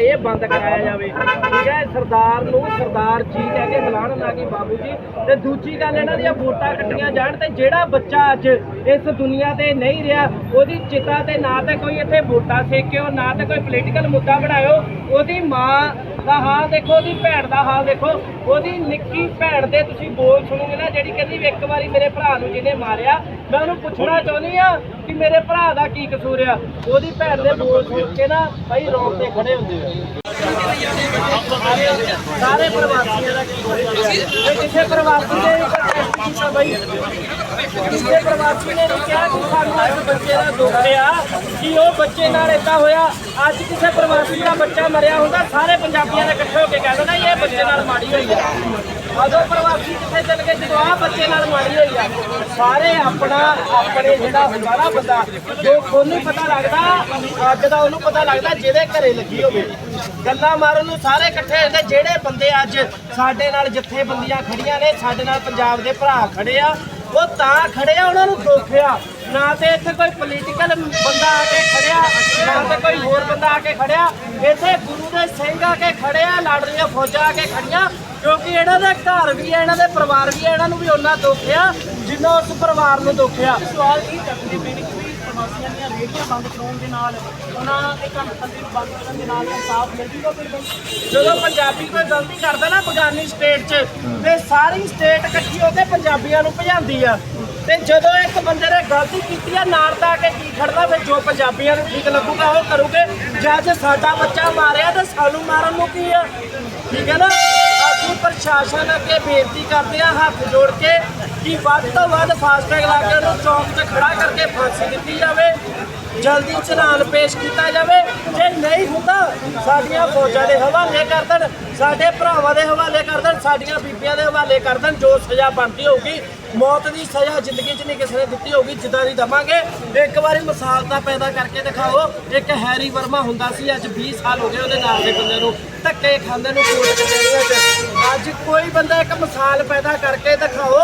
ਇਹ ਬੰਦ ਕਰਾਇਆ ਜਾਵੇ। ਠੀਕ ਹੈ, ਸਰਦਾਰ ਨੂੰ ਸਰਦਾਰ ਜੀ ਕਹਿ ਕੇ ਬੁਲਾਉਣ ਨਾ ਕਿ ਬਾਬੂ ਜੀ। ਤੇ ਦੂਜੀ ਗੱਲ, ਇਹਨਾਂ ਦੀਆਂ ਵੋਟਾਂ ਕੱਟੀਆਂ ਜਾਣ ਤੇ ਜਿਹੜਾ ਬੱਚਾ ਅੱਜ ਇਸ ਦੁਨੀਆ ਤੇ ਨਹੀਂ ਰਿਹਾ, ਉਹਦੀ ਚਿਤਾ ਤੇ ਨਾ ਤੇ ਕੋਈ ਇੱਥੇ ਵੋਟਾਂ ਸੇਕਿਓ, ਨਾ ਤੇ ਕੋਈ ਪੋਲੀਟੀਕਲ ਮੁੱਦਾ ਬਣਾਇਓ, ਉਹਦੀ ਮਾਂ ਦਾ ਹਾਲ ਦੇਖੋ ਉਹਦੀ ਭੈਣ ਦਾ ਹਾਲ ਦੇਖੋ। ਉਹਦੀ ਨਿੱਕੀ ਭੈਣ ਦੇ ਤੁਸੀਂ ਬੋਲ ਸੁਣੋਗੇ ਨਾ ਜਿਹੜੀ ਕਹਿੰਦੀ ਇੱਕ ਵਾਰੀ ਮੇਰੇ ਭਰਾ ਨੂੰ ਜਿਹਨੇ ਮਾਰਿਆ ਮੈਂ ਉਹਨੂੰ ਪੁੱਛਣਾ ਚਾਹੁੰਦੀ ਆ ਕਿ ਮੇਰੇ ਭਰਾ ਦਾ ਕੀ ਕਸੂਰ ਆ। ਉਹਦੀ ਭੈਣ ਦੇ ਬੋਲ ਸੁਣ ਕੇ ਨਾ ਭਾਈ ਰੋਡ ਤੇ ਖੜੇ ਹੁੰਦੇ ਆ। ਸਾਰੇ ਪ੍ਰਵਾਸੀਆਂ ਦਾ ਕੀ ਹੋਇਆ ਕਿਸੇ ਪ੍ਰਵਾਸੀ ਨੇ ਇੱਕ ਕੀਤਾ ਬਈ। ਕਿਸੇ ਪ੍ਰਵਾਸੀ ਨੇ ਨਹੀਂ ਕਿਹਾ ਕਿ ਸਾਨੂੰ ਇਸ ਬੱਚੇ ਦਾ ਦੁੱਖ ਆ ਕਿ ਉਹ ਬੱਚੇ ਨਾਲ ਏਦਾਂ ਹੋਇਆ। ਅੱਜ ਕਿਸੇ ਪ੍ਰਵਾਸੀ ਦਾ ਬੱਚਾ ਮਰਿਆ ਹੁੰਦਾ, ਸਾਰੇ ਪੰਜਾਬੀਆਂ ਨੇ ਇਕੱਠੇ ਹੋ ਕੇ ਕਹਿ ਦੇਣਾ, ਇਹ ਬੱਚੇ ਨਾਲ ਮਾੜੀ ਹੋਈ ਆ। ਉਦੋਂ ਪ੍ਰਵਾਸੀ ਕਿੱਥੇ ਚਲ ਗਏ, ਜਦੋਂ ਆਹ ਬੱਚੇ ਨਾਲ ਮਾੜੀ ਹੋਈ ਆ, ਸਾਰੇ ਆਪਣਾ, ਆਪਣੇ ਜਿਹੜਾ ਹੁੰਦਾ ਬੰਦਾ, ਜੋ ਉਹਨੂੰ ਪਤਾ ਲੱਗਦਾ, ਅੱਜ ਦਾ ਉਹਨੂੰ ਪਤਾ ਲੱਗਦਾ ਜਿਹਦੇ ਘਰੇ ਲੱਗੀ ਹੋਵੇ। ਗੱਲਾਂ ਮਾਰਨ ਨੂੰ ਸਾਰੇ ਇਕੱਠੇ ਹੁੰਦੇ ਜਿਹੜੇ ਬੰਦੇ ਅੱਜ ਸਾਡੇ ਨਾਲ ਜਥੇਬੰਦੀਆਂ ਖੜੀਆਂ ਨੇ, ਸਾਡੇ ਨਾਲ ਪੰਜਾਬ ਦੇ ਭਰਾ ਖੜੇ ਆ, ਉਹ ਤਾਂ ਖੜੇ ਆ, ਉਹਨਾਂ ਨੂੰ ਦੁੱਖ ਨਾ ਤੇ ਇੱਥੇ ਕੋਈ ਪੋਲੀਟੀਕਲ ਬੰਦਾ ਆ ਕੇ ਖੜਿਆ, ਨਾ ਤੇ ਕੋਈ ਹੋਰ ਬੰਦਾ ਆ ਕੇ ਖੜਿਆ। ਇੱਥੇ ਗੁਰੂ ਦੇ ਸਿੰਘ ਆ ਕੇ ਖੜੇ ਆ ਲੜ ਰਹੀਆਂ ਫੌਜਾਂ ਆ ਕੇ ਖੜੀਆਂ ਕਿਉਂਕਿ ਇਹਨਾਂ ਦੇ ਘਰ ਵੀ ਆ ਇਹਨਾਂ ਦੇ ਪਰਿਵਾਰ ਵੀ ਆ ਇਹਨਾਂ ਨੂੰ ਵੀ ਉਹਨਾਂ ਦੁੱਖ ਆ ਜਿੰਨਾ ਉਸ ਪਰਿਵਾਰ ਨੂੰ ਦੁੱਖ ਆ। ਸਵਾਲ ਇਹ ਚੱਕਦੇ ਪਏ ਨੇ ਕਿ ਵੀ ਪ੍ਰਵਾਸੀਆਂ ਦੀਆਂ ਰੇਹੜੀਆਂ ਬੰਦ ਕਰਾਉਣ ਦੇ ਨਾਲ ਉਹਨਾਂ ਦੇ ਧੰਦੇ ਨੂੰ ਬੰਦ ਕਰਨ ਦੇ ਨਾਲ ਇਨਸਾਫ ਮਿਲ ਜੂਗਾ ਫਿਰ ਜਦੋਂ ਪੰਜਾਬੀ ਕੋਈ ਗਲਤੀ ਕਰਦਾ ਨਾ ਬਗਾਨੀ ਸਟੇਟ 'ਚ ਤੇ ਸਾਰੀ ਸਟੇਟ ਇਕੱਠੀ ਹੋ ਕੇ ਪੰਜਾਬੀਆਂ ਨੂੰ ਭਜਾਉਂਦੀ ਆ। ਤੇ ਜਦੋਂ ਇੱਕ ਬੰਦੇ ਨੇ ਗਲਤੀ ਕੀਤੀ ਆ ਨਾਲ ਤਾਂ ਕੇ ਕੀ ਖੜਦਾ ਫਿਰ ਜੋ ਪੰਜਾਬੀਆਂ ਨੂੰ ਠੀਕ ਲੱਗੂਗਾ ਉਹ ਕਰੂਗੇ। ਜਦ ਸਾਡਾ ਬੱਚਾ ਮਾਰਿਆ ਤੇ ਸਾਨੂੰ ਮਾਰਨ ਨੂੰ ਕੀ ਆ? ਠੀਕ ਹੈ ਨਾ? ਪ੍ਰਸ਼ਾਸਨ ਅੱਗੇ ਬੇਨਤੀ ਕਰਦੇ ਆ ਹੱਥ ਜੋੜ ਕੇ ਕਿ ਵੱਧ ਤੋਂ ਵੱਧ ਫਾਸਟੈਗ ਲਾ ਕੇ ਉਹਨੂੰ ਚੌਂਕ 'ਚ ਖੜਾ ਕਰਕੇ ਫਾਂਸੀ ਦਿੱਤੀ ਜਾਵੇ। ਜਲਦੀ ਚਲਾਨ ਪੇਸ਼ ਕੀਤਾ ਜਾਵੇ। ਜੇ ਨਹੀਂ ਹੁੰਦਾ, ਸਾਡੀਆਂ ਫੌਜਾਂ ਦੇ ਹਵਾਲੇ ਕਰ ਦੇਣ, ਸਾਡੇ ਭਰਾਵਾਂ ਦੇ ਹਵਾਲੇ ਕਰ ਦੇਣ, ਸਾਡੀਆਂ ਬੀਬੀਆਂ ਦੇ ਹਵਾਲੇ ਕਰ ਦੇਣ, ਜੋ ਸਜ਼ਾ ਬਣਦੀ ਹੋਊਗੀ, ਮੌਤ ਦੀ ਸਜ਼ਾ ਜ਼ਿੰਦਗੀ 'ਚ ਨਹੀਂ ਕਿਸੇ ਨੇ ਦਿੱਤੀ ਹੋਊਗੀ, ਜਿੱਦਾਂ ਦੀ ਦਵਾਂਗੇ। ਇੱਕ ਵਾਰੀ ਮਿਸਾਲ ਤਾਂ ਪੈਦਾ ਕਰਕੇ ਦਿਖਾਓ, ਇੱਕ ਹੈਰੀ ਵਰਮਾ ਹੁੰਦਾ ਸੀ, ਅੱਜ 20 ਸਾਲ ਹੋ ਗਏ ਉਹਦੇ ਨਾਲ ਦੇ ਬੰਦੇ ਨੂੰ, ਧੱਕੇ ਖਾਂਦੇ ਨੂੰ ਕੋਰਟ ਅੱਜ ਕੋਈ ਬੰਦਾ ਇੱਕ ਮਿਸਾਲ ਪੈਦਾ ਕਰਕੇ ਦਿਖਾਓ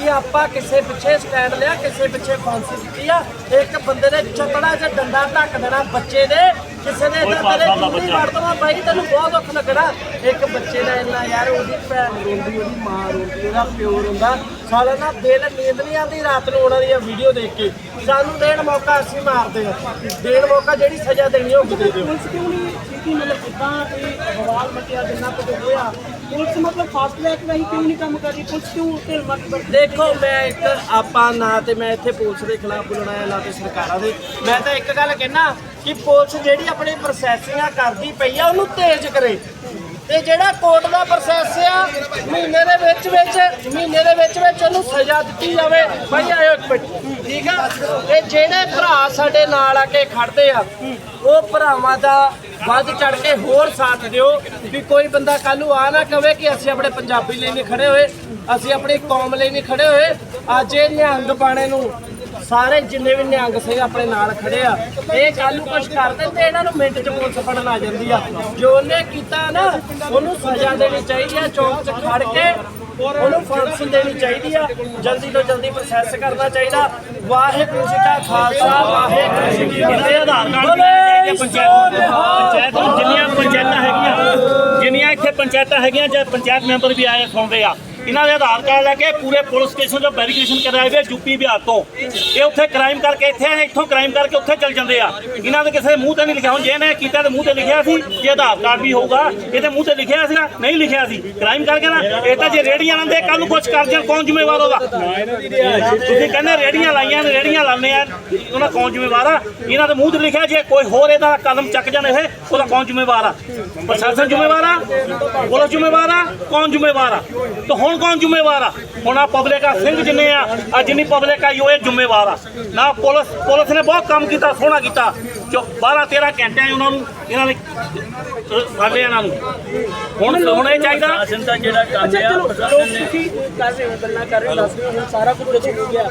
ਕਿ ਆਪਾਂ ਕਿਸੇ ਪਿੱਛੇ ਸਟੈਂਡ ਲਿਆ ਕਿਸੇ ਪਿੱਛੇ ਫਾਂਸੀ ਦਿੱਤੀ ਆ ਇੱਕ ਬੰਦੇ ਨੇ ਚਤੜਾ ਜਿਹਾ ਡੰਡਾ ਢੱਕ ਦੇਣਾ ਬੱਚੇ ਦੇ ਕਿਸੇ ਨੇ ਇਦਾਂ ਤੇਰੇ ਜੁੱਤੀ ਵੜ ਦੇਣਾ ਬਾਈ ਤੈਨੂੰ ਬਹੁਤ ਦੁੱਖ ਲੱਗਣਾ। ਇੱਕ ਬੱਚੇ ਦਾ ਇੰਨਾ ਯਾਰ ਉਹਦੀ ਭੈਣ ਰੋਂਦੀ ਉਹਦੀ ਮਾਂ ਰੋਂਦੀ ਉਹਦਾ ਪਿਓ ਰੋਂਦਾ। ਸਾਲਾ ਨਾ ਦਿਲ ਨੀਂਦ ਨਹੀਂ ਆਉਂਦੀ ਰਾਤ ਨੂੰ ਉਹਨਾਂ ਦੀਆਂ ਵੀਡੀਓ ਦੇਖ ਕੇ। ਸਾਨੂੰ ਦੇਣ ਮੌਕਾ ਅਸੀਂ ਮਾਰਦੇ ਆ ਦੇਣ ਮੌਕਾ ਜਿਹੜੀ ਸਜ਼ਾ ਦੇਣੀ ਹੋਊਗੀ ਦੇ ਦਿਓ। ਪੁਲਿਸ ਕਿਉਂ ਨਹੀਂ ਛੇਤੀ ਮਤਲਬ ਇਦਾਂ ਇਹ ਬਵਾਲ ਮਚਿਆ ਜਿੰਨਾ ਕੁਝ ਹੋਇਆ ਪੁਲਿਸ ਮਤਲਬ ਫਾਸਟ ਲੈਕ ਰਹੀ ਕਿਉਂ ਨਹੀਂ ਕੰਮ ਕਰ ਰਹੀ ਪੁਲਿਸ ਕਿਉਂ ਉੱਤੇ ਮਤ ਵਰਤ ਦੇਖੋ ਮੈਂ ਇੱਕ ਆਪਾਂ ਨਾ ਤੇ ਮੈਂ ਇੱਥੇ ਪੁਲਿਸ ਦੇ ਖਿਲਾਫ ਬੋਲਣਾ ਹੈ ਨਾ ਤੇ ਸਰਕਾਰਾਂ ਦੇ। ਮੈਂ ਤਾਂ ਇੱਕ ਗੱਲ ਕਹਿਣਾ ਕਿ ਪੁਲਿਸ ਜਿਹੜੀ ਆਪਣੀ ਪ੍ਰੋਸੈਸਿੰਗ ਕਰਦੀ ਪਈ ਆ ਉਹਨੂੰ ਤੇਜ਼ ਕਰੇ। ਤੇ ਜਿਹੜਾ ਕੋਰਟ ਦਾ ਪ੍ਰੋਸੈਸ ਆ, ਮਹੀਨੇ ਦੇ ਵਿੱਚ ਵਿੱਚ, ਮਹੀਨੇ ਦੇ ਵਿੱਚ ਵਿੱਚ ਉਹਨੂੰ ਸਜ਼ਾ ਦਿੱਤੀ ਜਾਵੇ। ਭਾਈ ਆਇਓ ਇੱਕ ਮਿੰਟ। ਠੀਕ ਆ? ਤੇ ਜਿਹੜੇ ਭਰਾ ਸਾਡੇ ਨਾਲ ਆ ਕੇ ਖੜਦੇ ਆ, ਉਹ ਭਰਾਵਾਂ ਦਾ ਵੱਧ ਚੜ ਕੇ ਹੋਰ ਸਾਥ ਦਿਓ ਵੀ ਕੋਈ ਬੰਦਾ ਕੱਲੂ ਆ ਨਾ ਕਵੇ ਕਿ ਅਸੀਂ ਆਪਣੇ ਪੰਜਾਬੀ ਲਈ ਨਹੀਂ ਖੜੇ ਹੋਏ, ਅਸੀਂ ਆਪਣੀ ਕੌਮ ਲਈ ਨਹੀਂ ਖੜੇ ਹੋਏ। ਅੱਜ ਇਹ ਨਿਹੰਗ ਬਾਣੇ ਨੂੰ ਸਾਰੇ ਜਿੰਨੇ ਵੀ ਨਿਹੰਗ ਸਿੰਘ ਆਪਣੇ ਨਾਲ ਖੜੇ ਆ ਇਹ ਕੱਲ ਨੂੰ ਕੁਝ ਕਰਦੇ ਤੇ ਇਹਨਾਂ ਨੂੰ ਮਿੰਟ ਚ ਪੁਲਿਸ ਫੜਨ ਆ ਜਾਂਦੀ ਆ। ਜੋ ਉਹਨੇ ਕੀਤਾ ਨਾ ਉਹਨੂੰ ਸਜ਼ਾ ਦੇਣੀ ਚਾਹੀਦੀ ਆ ਚੌਂਕ 'ਚ ਖੜ ਕੇ ਉਹਨੂੰ ਫਾਂਸੀ ਦੇਣੀ ਚਾਹੀਦੀ ਆ। ਜਲਦੀ ਤੋਂ ਜਲਦੀ ਪ੍ਰੋਸੈਸ ਕਰਨਾ ਚਾਹੀਦਾ। ਵਾਹਿਗੁਰੂ ਜੀ ਕਾ ਖਾਲਸਾ ਵਾਹਿਗੁਰੂ ਜੀ ਕੀ ਫਤਿਹ। ਆਧਾਰ ਕਾਰਡ ਪੰਚਾਇਤ? ਜਿੰਨੀਆਂ ਪੰਚਾਇਤਾਂ ਹੈਗੀਆਂ ਜਿੰਨੀਆਂ ਇੱਥੇ ਪੰਚਾਇਤਾਂ ਹੈਗੀਆਂ ਜਾਂ ਪੰਚਾਇਤ ਮੈਂਬਰ ਵੀ ਆਏ ਸੌਂਦੇ ਆ। ਇਹਨਾਂ ਦੇ ਆਧਾਰ ਕਾਰਡ ਲੈ ਕੇ ਪੂਰੇ ਪੁਲਿਸ ਸਟੇਸ਼ਨ ਤੋਂ ਵੈਰੀਫਿਕੇਸ਼ਨ ਕਰਾਏ ਹੋਏ ਯੂਪੀ ਬਿਹਾਰ ਤੋਂ। ਇਹ ਉੱਥੇ ਕ੍ਰਾਈਮ ਕਰਕੇ ਇੱਥੇ ਇੱਥੋਂ ਕ੍ਰਾਈਮ ਕਰਕੇ ਉੱਥੇ ਚੱਲ ਜਾਂਦੇ ਆ। ਇਹਨਾਂ ਦੇ ਕਿਸੇ ਮੂੰਹ ਤੇ ਨਹੀਂ ਲਿਖਿਆ, ਹੁਣ ਜੇ ਇਹਨੇ ਕੀਤਾ ਤੇ ਮੂੰਹ ਤੇ ਲਿਖਿਆ ਸੀ, ਜੇ ਆਧਾਰ ਕਾਰਡ ਵੀ ਹੋਊਗਾ ਇਹਦੇ ਮੂੰਹ ਤੇ ਲਿਖਿਆ ਸੀਗਾ ਨਹੀਂ ਲਿਖਿਆ ਸੀ। ਕ੍ਰਾਈਮ ਕਰਕੇ ਨਾ, ਇਹ ਤਾਂ ਜੇ ਰੇੜੀਆਂ ਲਾਉਂਦੇ ਕੱਲ ਨੂੰ ਕੁਝ ਕਰ ਜਾਣ, ਕੌਣ ਜ਼ਿੰਮੇਵਾਰ ਉਹਦਾ ਤੁਸੀਂ ਕਹਿੰਦੇ ਰੇੜੀਆਂ ਲਾਈਆਂ ਨੇ, ਰੇੜੀਆਂ ਲਾਉਂਦੇ ਆ, ਉਹਨਾਂ ਕੌਣ ਜ਼ਿੰਮੇਵਾਰ ਆ? ਇਹਨਾਂ ਦੇ ਮੂੰਹ ਤੇ ਲਿਖਿਆ ਜੇ ਕੋਈ ਹੋਰ ਇਹਦਾ ਕਦਮ ਚੱਕ ਜਾਣ ਇਹ, ਉਹਦਾ ਕੌਣ ਜ਼ਿੰਮੇਵਾਰ ਆ? ਪ੍ਰਸ਼ਾਸਨ ਜ਼ਿੰਮੇਵਾਰ ਆ? ਪੁਲਿਸ ਜ਼ਿੰਮੇਵਾਰ ਆ? ਕੌਣ ਜ਼ਿੰਮੇਵਾਰ ਆ? ਤਾਂ ਹੁਣ ਕੌਣ ਜ਼ਿੰਮੇਵਾਰ ਆ? ਹੁਣ ਆ ਪਬਲਿਕ ਆ ਸਿੰਘ ਜਿੰਨੇ ਆ ਆ ਜਿੰਨੀ ਪਬਲਿਕ ਉਹ ਇਹ ਜ਼ਿੰਮੇਵਾਰ ਆ। ਨਾ ਪੁਲਿਸ ਪੁਲਿਸ ਨੇ ਬਹੁਤ ਕੰਮ ਕੀਤਾ ਸੋਹਣਾ ਕੀਤਾ। ਜੋ 12 13 ਘੰਟੇ ਉਹਨਾਂ ਨੂੰ ਇਹਨਾਂ ਨੇ ਸਾਡੇ ਇਹਨਾਂ ਨੂੰ। ਹੁਣ ਹੁਣ ਚਾਹੀਦਾ। ਸ਼ਾਸਨ ਦਾ ਜਿਹੜਾ ਕੰਮ ਆ ਪ੍ਰਸ਼ਾਸਨ ਨੇ ਕਰ ਰਹੇ ਹੋ ਗੱਲਾਂ ਕਰ ਰਹੇ ਹੋ ਦੱਸ ਰਹੇ ਹੋ ਹੁਣ ਸਾਰਾ ਕੁਝ ਹੋ ਗਿਆ।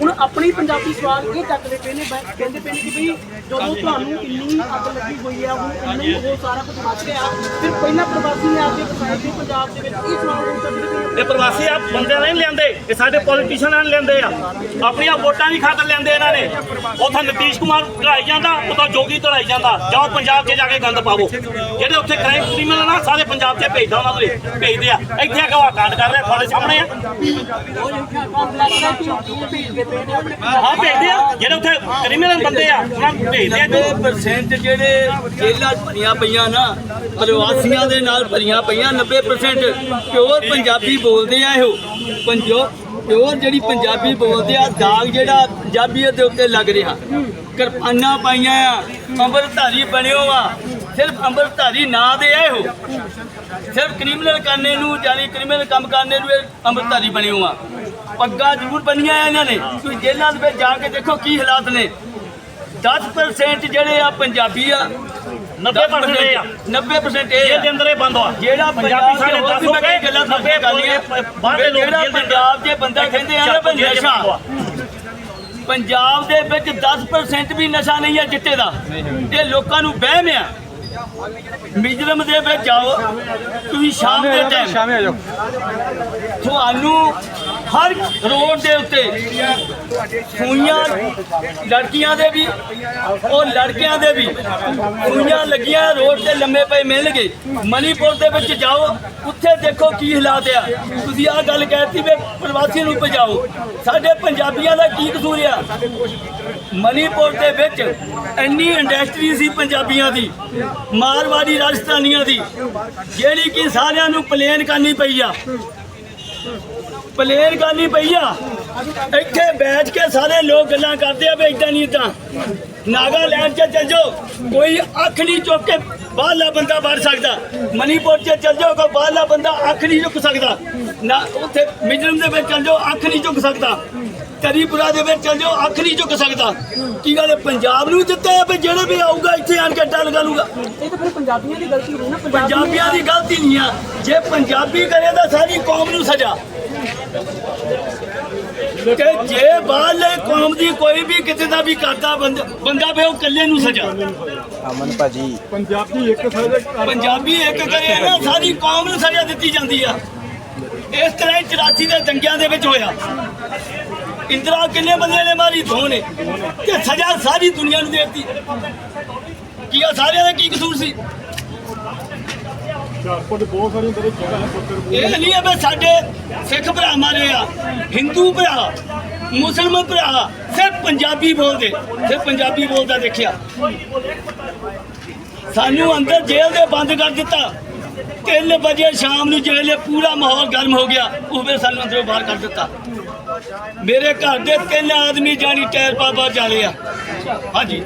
ਹੁਣ ਆਪਣੀ ਪੰਜਾਬੀ ਸਵਾਲ ਇਹ ਚੱਕਦੇ ਪਏ ਨੇ ਕਹਿੰਦੇ ਪਏ ਨੇ ਕਿ ਵੀ ਜਦੋਂ ਤੁਹਾਨੂੰ ਇੰਨੀ ਅੱਗ ਲੱਗੀ ਹੋਈ ਆ ਹੁਣ ਇੰਨਾ ਹੀ ਉਹ ਸਾਰਾ ਕੁਝ ਮੱਚ ਗਿਆ ਫਿਰ ਪਹਿਲਾਂ ਪ੍ਰਵਾਸੀ ਨੇ ਆ ਕੇ ਫਸਾਇਆ ਸੀ ਪੰਜਾਬ ਦੇ ਵਿੱਚ ਇਹ ਸਵਾਲ ਹੁਣ ਚੱਕਦੇ ਪਏ ਨੇ? ਇਹ ਪ੍ਰਵਾਸੀ ਆ ਬੰਦੇ ਨਹੀਂ ਲੈਂਦੇ ਇਹ ਸਾਡੇ ਪੋਲੀਟੀਸ਼ੀਅਨ ਨਹੀਂ ਲੈਂਦੇ ਆ। ਆਪਣੀਆਂ ਵੋਟਾਂ ਦੀ ਖਾਤਰ ਲੈਂਦੇ ਇਹਨਾਂ ਨੇ। ਉੱਥੇ ਨਤੀਸ਼ ਕੁਮਾਰ ਢਾਈ ਜਾਂਦਾ ਉੱਥੇ ਜੋਗੀ ਢਾਈ ਜਾਂਦਾ। ਜਾਓ ਪੰਜਾਬ 'ਚ ਜਾ ਕੇ ਗੰਦ ਪਾਵੋ। ਜਿਹੜੇ ਉੱਥੇ ਕ੍ਰਾਈਮ ਕ੍ਰਿਮੀਨਲ ਨਾ ਸਾਰੇ ਪੰਜਾਬ 'ਚ ਭੇਜਦਾ ਉਹਨਾਂ ਨੂੰ ਭੇਜਦੇ ਆ। ਇੱਥੇ ਆ ਕੇ ਉਹ ਕਾਂਡ ਕਰ ਰਹੇ ਆ, ਤੁਹਾਡੇ ਸਾਹਮਣੇ ਆ। ਉਹ ਜਿਹੜਾ ਕੰਮ ਲੱਗਦਾ ਕਿ ਉਹ ਭੇਜਦੇ ਨੇ ਹਾਂ ਭੇਜਦੇ ਆ, ਜਿਹੜੇ ਉੱਥੇ ਕ੍ਰਿਮੀਨਲ ਬੰਦੇ ਆ, ਉਹਨਾਂ ਨੂੰ ਭੇਜਦੇ ਆ ਜੋ। 90% ਜਿਹੜੇ ਜੇਲ੍ਹਾਂ ਭਰੀਆਂ ਪਈਆਂ ਨਾ, ਪ੍ਰਵਾਸੀਆਂ ਦੇ ਨਾਲ ਭਰੀਆਂ ਪਈਆਂ 90% ਪਿਓਰ ਪੰਜਾਬੀ ਬੋਲਦੇ ਆ ਇਹੋ। ਪੰਜੋ ਪਿਓਰ ਜਿਹੜੀ ਪੰਜਾਬੀ ਬੋਲਦੇ ਆ, ਦਾਗ ਜਿਹੜਾ ਪੰਜਾਬੀਅਤ ਦੇ ਉੱਤੇ ਲੱਗ ਰਿਹਾ। ਕਿਰਪਾਨਾਂ ਪਾਈਆਂ ਆ, ਅੰਮ੍ਰਿਤਧਾਰੀ ਬਣਿਓ ਆ। ਸਿਰਫ ਅੰਮ੍ਰਿਤਧਾਰੀ ਨਾਂ ਦੇ ਆ ਇਹੋ। ਸਿਰਫ ਕ੍ਰਿਮੀਨਲ ਕਰਨੇ ਨੂੰ ਜਾਨੀ ਕ੍ਰਿਮੀਨਲ ਕੰਮ ਕਰਨੇ ਨੂੰ ਅੰਮ੍ਰਿਤਧਾਰੀ ਬਣਿਓ ਆ। ਪੱਗਾਂ ਜ਼ਰੂਰ ਬਣੀਆਂ ਆ ਇਹਨਾਂ ਨੇ। ਤੁਸੀਂ ਜੇਲ੍ਹਾਂ ਦੇ ਵਿੱਚ ਜਾ ਕੇ ਦੇਖੋ ਕੀ ਹਾਲਾਤ ਨੇ। 10% ਜਿਹੜੇ ਆ ਪੰਜਾਬੀ ਆ 90% ਇਹ ਆ। 90% ਇਹ ਜੇਲ੍ਹ ਆ ਦੇ ਅੰਦਰ ਇਹ ਬੰਦ ਹੋਆ। ਜਿਹੜਾ ਪੰਜਾਬੀ ਸਾਡੇ ਦੇ ਹੋਰ 10 ਵੀ ਹੋ ਮੈਂ ਗਏ ਕਈ ਗੱਲਾਂ ਨੱਬੇ ਕਰ ਲਈਆਂ ਬਾਹਰ ਦੇ ਲੋਕ ਜਿਹੜਾ ਜੇਲ੍ਹ ਦੇ ਅੰਦਰ ਪੰਜਾਬ 'ਚ ਬੰਦਾ ਕਹਿੰਦੇ ਆ ਨਾ ਵੀ ਜੇਲ੍ਹ 'ਚ ਬੰਦ ਨਸ਼ਾ ਹੋਆ। ਪੰਜਾਬ ਦੇ ਵਿੱਚ 10% ਵੀ ਨਸ਼ਾ ਨਹੀਂ ਹੈ ਚਿੱਟੇ ਦਾ। ਇਹ ਲੋਕਾਂ ਨੂੰ ਵਹਿਮ ਆ। ਮਿਜਰਮ ਦੇ ਵਿੱਚ ਜਾਓ। ਤੁਸੀਂ ਸ਼ਾਮ ਦੇ ਟਾਈਮ ਸ਼ਾਮੇ ਆ ਜਾਓ। ਤੁਹਾਨੂੰ ਹਰ ਰੋਡ ਦੇ ਉੱਤੇ ਖੂਈਆਂ ਲੜਕੀਆਂ ਦੇ ਵੀ ਔਰ ਲੜਕਿਆਂ ਦੇ ਵੀ ਖੂਈਆਂ ਲੱਗੀਆਂ, ਰੋਡ ਤੇ ਲੰਮੇ ਪਏ ਮਿਲਣਗੇ। ਮਨੀਪੁਰ ਦੇ ਵਿੱਚ ਜਾਓ, ਉੱਥੇ ਦੇਖੋ ਕੀ ਹਾਲਾਤ ਆ। ਤੁਸੀਂ ਆਹ ਗੱਲ ਕਹਿਤੀ ਵੀ ਪ੍ਰਵਾਸੀ ਨੂੰ ਭਜਾਓ ਸਾਡੇ ਪੰਜਾਬੀਆਂ ਦਾ ਕੀ ਕਸੂਰ ਆ? ਮਨੀਪੁਰ ਦੇ ਵਿੱਚ ਇੰਨੀ ਇੰਡਸਟਰੀ ਸੀ ਪੰਜਾਬੀਆਂ ਦੀ, ਮਾਰਵਾੜੀ ਰਾਜਸਥਾਨੀਆਂ ਦੀ, ਜਿਹੜੀ ਕਿ ਸਾਰਿਆਂ ਨੂੰ ਪਲੇਨ ਕਰਨੀ ਪਈ ਆ। ਪਲੇਨ ਕਰਨੀ ਪਈ ਆ। ਇੱਥੇ ਬੈਠ ਕੇ ਸਾਰੇ ਲੋਕ ਗੱਲਾਂ ਕਰਦੇ ਆ ਵੀ ਇਦਾਂ ਨਹੀਂ ਇਦਾਂ ਨਾਗਾਲੈਂਡ 'ਚ ਚੱਲ ਜਾਓ, ਕੋਈ ਅੱਖ ਨਹੀਂ ਚੁੱਕ ਕੇ ਬਾਹਰਲਾ ਬੰਦਾ ਵੜ ਸਕਦਾ। ਮਨੀਪੁਰ 'ਚ ਚੱਲ ਜਾਓ, ਕੋਈ ਬਾਹਰਲਾ ਬੰਦਾ ਅੱਖ ਨਹੀਂ ਚੁੱਕ ਸਕਦਾ। ਨਾ, ਉੱਥੇ ਮਿਜ਼ੋਰਮ ਦੇ ਵਿੱਚ ਚੱਲ ਜਾਓ, ਅੱਖ ਨਹੀਂ ਚੁੱਕ ਸਕਦਾ। ਤਰੀਪੁਰਾ ਦੇ ਵਿੱਚ ਚੱਲ ਜਾਓ ਅੱਖ ਨਹੀਂ ਚੁੱਕ ਸਕਦਾ। ਕੀ ਗੱਲ ਹੈ, ਪੰਜਾਬ ਨੂੰ ਦਿੱਤਾ ਹੈ ਵੀ ਜਿਹੜੇ ਵੀ ਆਊਗਾ ਇੱਥੇ ਆਣ ਕੇ ਅੱਡਾ ਲਗਾ ਲੂਗਾ ਇਹ ਤਾਂ ਫਿਰ ਪੰਜਾਬੀਆਂ ਦੀ ਗਲਤੀ ਨਹੀਂ ਨਾ ਪੰਜਾਬੀਆਂ ਦੀ ਗਲਤੀ ਨਹੀਂ ਆ। ਜੇ ਪੰਜਾਬੀ ਕਰੇ ਤਾਂ ਸਾਰੀ ਕੌਮ ਨੂੰ ਸਜ਼ਾ। ਕਿ ਜੇ ਬਾਹਰਲੇ ਕੌਮ ਦੀ ਕੋਈ ਵੀ ਕਿਤੇ ਦਾ ਵੀ ਕਰਦਾ ਬੰਦਾ ਬੰਦਾ ਵੇ ਉਹ ਇਕੱਲੇ ਨੂੰ ਸਜ਼ਾ। ਅਮਨ ਭਾਜੀ। ਪੰਜਾਬੀ ਇੱਕ ਕਰੇ ਨਾ ਸਾਰੀ ਕੌਮ ਨੂੰ ਸਜ਼ਾ ਦਿੱਤੀ ਜਾਂਦੀ ਆ। ਇਸ ਤਰ੍ਹਾਂ ਹੀ 84 ਦੇ ਦੰਗਿਆਂ ਦੇ ਵਿੱਚ ਹੋਇਆ। ਇੰਦਰਾ ਕਿੰਨੇ ਬੰਦੇ ਨੇ ਮਾਰੀ? ਦੋ ਨੇ। ਤੇ ਸਜ਼ਾ ਸਾਰੀ ਦੁਨੀਆ ਨੂੰ ਦਿੱਤੀ। ਕੀ ਆ ਸਾਰਿਆਂ ਦਾ ਕੀ ਕਸੂਰ ਸੀ? ਇਹ ਨਹੀਂ ਹੈ ਸਾਡੇ ਸਿੱਖ ਭਰਾ ਮਾਰੇ ਆ ਹਿੰਦੂ ਭਰਾ ਮੁਸਲਮਾਨ ਭਰਾ ਸਿਰਫ ਪੰਜਾਬੀ ਬੋਲਦੇ ਸਿਰਫ ਪੰਜਾਬੀ ਬੋਲਦਾ ਦੇਖਿਆ। ਸਾਨੂੰ ਅੰਦਰ ਜੇਲ੍ਹ ਦੇ ਬੰਦ ਕਰ ਦਿੱਤਾ। 3 ਵਜੇ ਸ਼ਾਮ ਨੂੰ ਜਿਹੜੇ ਪੂਰਾ ਮਾਹੌਲ ਗਰਮ ਹੋ ਗਿਆ, ਉਹ ਵੇ ਸਾਨੂੰ ਅੰਦਰੋਂ ਬਾਹਰ ਕੱਢ ਦਿੱਤਾ। ਮੇਰੇ ਘਰ ਦੇ ਤਿੰਨ ਆਦਮੀ ਜਾਨੀ ਟਾਇਰ ਪਾ ਬਾਹਰ ਜਾ ਰਹੇ ਆ। ਹਾਂਜੀ।